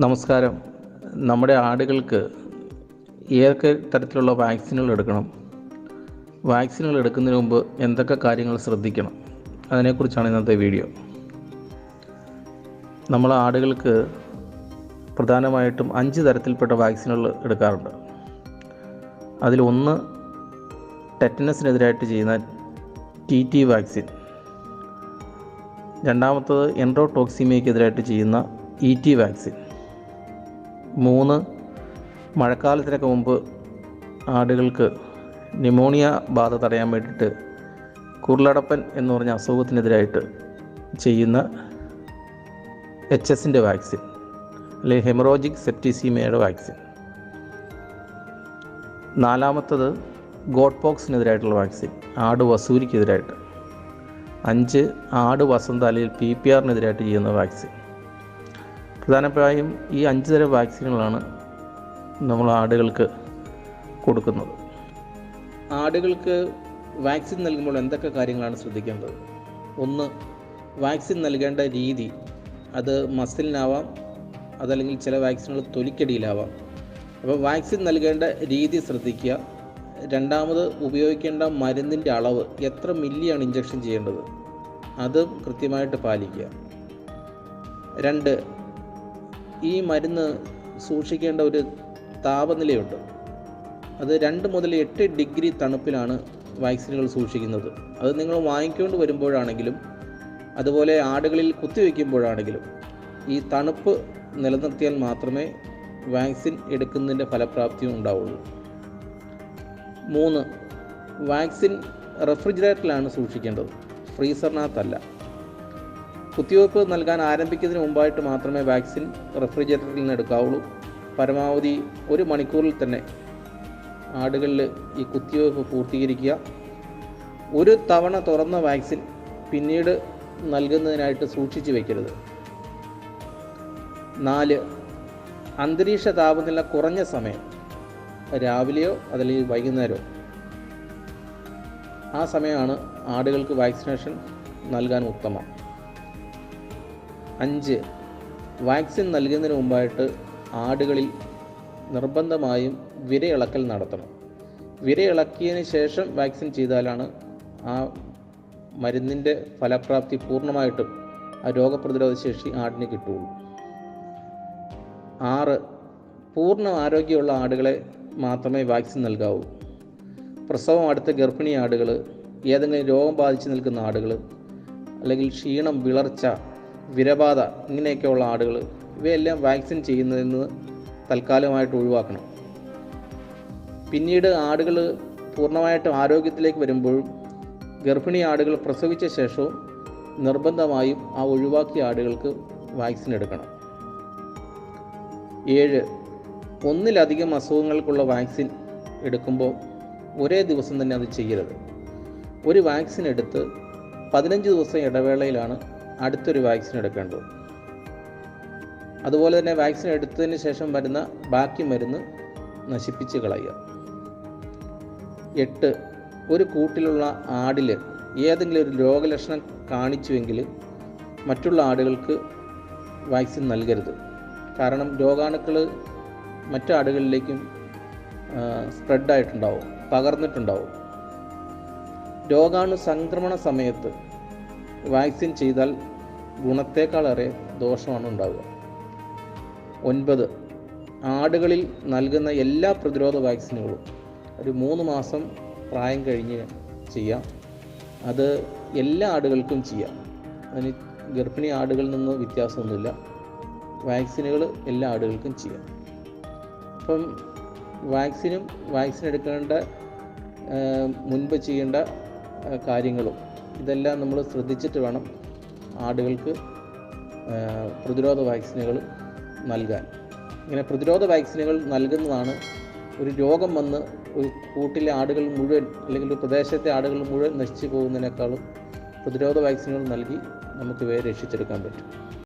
നമസ്കാരം. നമ്മുടെ ആടുകൾക്ക് ഏതൊക്കെ തരത്തിലുള്ള വാക്സിനുകൾ എടുക്കണം? വാക്സിനുകൾ എടുക്കുന്നതിന് മുമ്പ് എന്തൊക്കെ കാര്യങ്ങൾ ശ്രദ്ധിക്കണം? അതിനെക്കുറിച്ചാണ് ഇന്നത്തെ വീഡിയോ. നമ്മൾ ആടുകൾക്ക് പ്രധാനമായിട്ടും അഞ്ച് തരത്തിൽപ്പെട്ട വാക്സിനുകൾ എടുക്കാറുണ്ട്. അതിലൊന്ന് ടെറ്റനസിനെതിരായിട്ട് ചെയ്യുന്ന ടി ടി വാക്സിൻ. രണ്ടാമത്തത് എൻഡ്രോടോക്സിമിയക്കെതിരായിട്ട് ചെയ്യുന്ന ഇ ടി വാക്സിൻ. മൂന്ന് മഴക്കാലത്തിനൊക്കെ മുമ്പ് ആടുകൾക്ക് ന്യൂമോണിയ ബാധ തടയാൻ വേണ്ടിയിട്ട് കുരുളടപ്പൻ എന്ന് പറഞ്ഞ അസുഖത്തിനെതിരായിട്ട് ചെയ്യുന്ന എച്ച് എസിന്റെ വാക്സിൻ അല്ലെങ്കിൽ ഹെമറോജിക് സെപ്റ്റിസീമയുടെ വാക്സിൻ. നാലാമത്തത് ഗോട്ട് പോക്സിനെതിരായിട്ടുള്ള വാക്സിൻ ആട് വസൂരിക്കെതിരായിട്ട്. അഞ്ച് ആട് വസന്ത അല്ലെങ്കിൽ പി പി ആറിനെതിരായിട്ട് ചെയ്യുന്ന വാക്സിൻ. പ്രധാനമായും ഈ അഞ്ച് തരം വാക്സിനുകളാണ് നമ്മൾ ആടുകൾക്ക് കൊടുക്കുന്നത്. ആടുകൾക്ക് വാക്സിൻ നൽകുമ്പോൾ എന്തൊക്കെ കാര്യങ്ങളാണ് ശ്രദ്ധിക്കേണ്ടത്? ഒന്ന് വാക്സിൻ നൽകേണ്ട രീതി അത് മസിലിനാവാം അതല്ലെങ്കിൽ ചില വാക്സിനുകൾ തൊലിക്കടിയിലാവാം. അപ്പോൾ വാക്സിൻ നൽകേണ്ട രീതി ശ്രദ്ധിക്കുക. രണ്ടാമത് ഉപയോഗിക്കേണ്ട മരുന്നിന്റെ അളവ് എത്ര മില്ലിയാണ് ഇഞ്ചക്ഷൻ ചെയ്യേണ്ടത്? അതും കൃത്യമായിട്ട് പാലിക്കുക. രണ്ട് ഈ മരുന്ന് സൂക്ഷിക്കേണ്ട ഒരു താപനിലയുണ്ട്. അത് രണ്ട് മുതൽ എട്ട് ഡിഗ്രി തണുപ്പിലാണ് വാക്സിനുകൾ സൂക്ഷിക്കുന്നത്. അത് നിങ്ങൾ വാങ്ങിക്കൊണ്ട് വരുമ്പോഴാണെങ്കിലും അതുപോലെ ആടുകളിൽ കുത്തിവെക്കുമ്പോഴാണെങ്കിലും ഈ തണുപ്പ് നിലനിർത്തിയാൽ മാത്രമേ വാക്സിൻ എടുക്കുന്നതിന്റെ ഫലപ്രാപ്തി ഉണ്ടാവുള്ളൂ. മൂന്ന് വാക്സിൻ റെഫ്രിജറേറ്ററിലാണ് സൂക്ഷിക്കേണ്ടത്. ഫ്രീസറിനകത്തല്ല. കുത്തിവയ്പ്പ് നൽകാൻ ആരംഭിക്കുന്നതിന് മുമ്പായിട്ട് മാത്രമേ വാക്സിൻ റെഫ്രിജറേറ്ററിൽ നിന്ന് എടുക്കാവുള്ളൂ. പരമാവധി ഒരു മണിക്കൂറിൽ തന്നെ ആടുകളിൽ ഈ കുത്തിവയ്പ്പ് പൂർത്തീകരിക്കുക. ഒരു തവണ തുറന്ന വാക്സിൻ പിന്നീട് നൽകുന്നതിനായിട്ട് സൂക്ഷിച്ചു വയ്ക്കരുത് നാല് അന്തരീക്ഷ താപനില കുറഞ്ഞ സമയം രാവിലെയോ അതല്ലെങ്കിൽ വൈകുന്നേരമോ. ആ സമയമാണ് ആടുകൾക്ക് വാക്സിനേഷൻ നൽകാൻ ഉത്തമം. അഞ്ച്. വാക്സിൻ നൽകുന്നതിന് മുമ്പായിട്ട് ആടുകളിൽ നിർബന്ധമായും വിരയിളക്കൽ നടത്തണം. വിരയിളക്കിയതിന് ശേഷം വാക്സിൻ ചെയ്താലാണ് ആ മരുന്നിന്റെ ഫലപ്രാപ്തി പൂർണമായിട്ടും ആ രോഗപ്രതിരോധ ശേഷി ആടിന് കിട്ടുകയുള്ളൂ. ആറ്. പൂർണ ആരോഗ്യമുള്ള ആടുകളെ മാത്രമേ വാക്സിൻ നൽകാവൂ. പ്രസവം അടുത്ത ഗർഭിണി ആടുകൾ ഏതെങ്കിലും രോഗം ബാധിച്ച് നിൽക്കുന്ന ആടുകൾ അല്ലെങ്കിൽ ക്ഷീണം വിളർച്ച വിരബാധ ഇങ്ങനെയൊക്കെയുള്ള ആടുകൾ ഇവയെല്ലാം വാക്സിൻ ചെയ്യുന്നതിൽ നിന്ന് തൽക്കാലമായിട്ട് ഒഴിവാക്കണം. പിന്നീട് ആടുകൾ പൂർണമായിട്ടും ആരോഗ്യത്തിലേക്ക് വരുമ്പോഴും ഗർഭിണി ആടുകൾ പ്രസവിച്ച ശേഷവും നിർബന്ധമായും ആ ഒഴിവാക്കിയ ആടുകൾക്ക് വാക്സിൻ എടുക്കണം. ഏഴ് ഒന്നിലധികം അസുഖങ്ങൾക്കുള്ള വാക്സിൻ എടുക്കുമ്പോൾ ഒരേ ദിവസം തന്നെ അത് ചെയ്യരുത്. ഒരു വാക്സിൻ എടുത്ത് പതിനഞ്ച് ദിവസം ഇടവേളയിലാണ് അടുത്തൊരു വാക്സിൻ എടുക്കേണ്ടത് അതുപോലെ തന്നെ വാക്സിൻ എടുത്തതിന് ശേഷം വരുന്ന ബാക്കി മരുന്ന് നശിപ്പിച്ച് കളയുക. എട്ട് ഒരു കൂട്ടിലുള്ള ആടിൽ ഏതെങ്കിലും ഒരു രോഗലക്ഷണം കാണിച്ചുവെങ്കിൽ മറ്റുള്ള ആടുകൾക്ക് വാക്സിൻ നൽകരുത്. കാരണം രോഗാണുക്കൾ മറ്റു ആടുകളിലേക്കും സ്പ്രെഡായിട്ടുണ്ടാവും പകർന്നിട്ടുണ്ടാവും. രോഗാണു സംക്രമണ സമയത്ത് വാക്സിൻ ചെയ്താൽ ഗുണത്തേക്കാളേറെ ദോഷമാണ് ഉണ്ടാവുക. ഒൻപത് ആടുകളിൽ നൽകുന്ന എല്ലാ പ്രതിരോധ വാക്സിനുകളും ഒരു മൂന്ന് മാസം പ്രായം കഴിഞ്ഞ് ചെയ്യാം. അത് എല്ലാ ആടുകൾക്കും ചെയ്യാം. അതിന് ഗർഭിണി ആടുകളിൽ നിന്ന് വ്യത്യാസമൊന്നുമില്ല. വാക്സിനുകൾ എല്ലാ ആടുകൾക്കും ചെയ്യാം. അപ്പം വാക്സിനും വാക്സിൻ എടുക്കേണ്ട മുൻപ് ചെയ്യേണ്ട കാര്യങ്ങളും ഇതെല്ലാം നമ്മൾ ശ്രദ്ധിച്ചിട്ട് വേണം ആടുകൾക്ക് പ്രതിരോധ വാക്സിനുകൾ നൽകാൻ. ഇങ്ങനെ പ്രതിരോധ വാക്സിനുകൾ നൽകുന്നതാണ് ഒരു രോഗം വന്ന് ഒരു കൂട്ടിലെ ആടുകൾ മുഴുവൻ അല്ലെങ്കിൽ ഒരു പ്രദേശത്തെ ആടുകൾ മുഴുവൻ നശിച്ചു പോകുന്നതിനേക്കാളും പ്രതിരോധ വാക്സിനുകൾ നൽകി നമുക്ക് ഇവയെ രക്ഷിച്ചെടുക്കാൻ പറ്റും.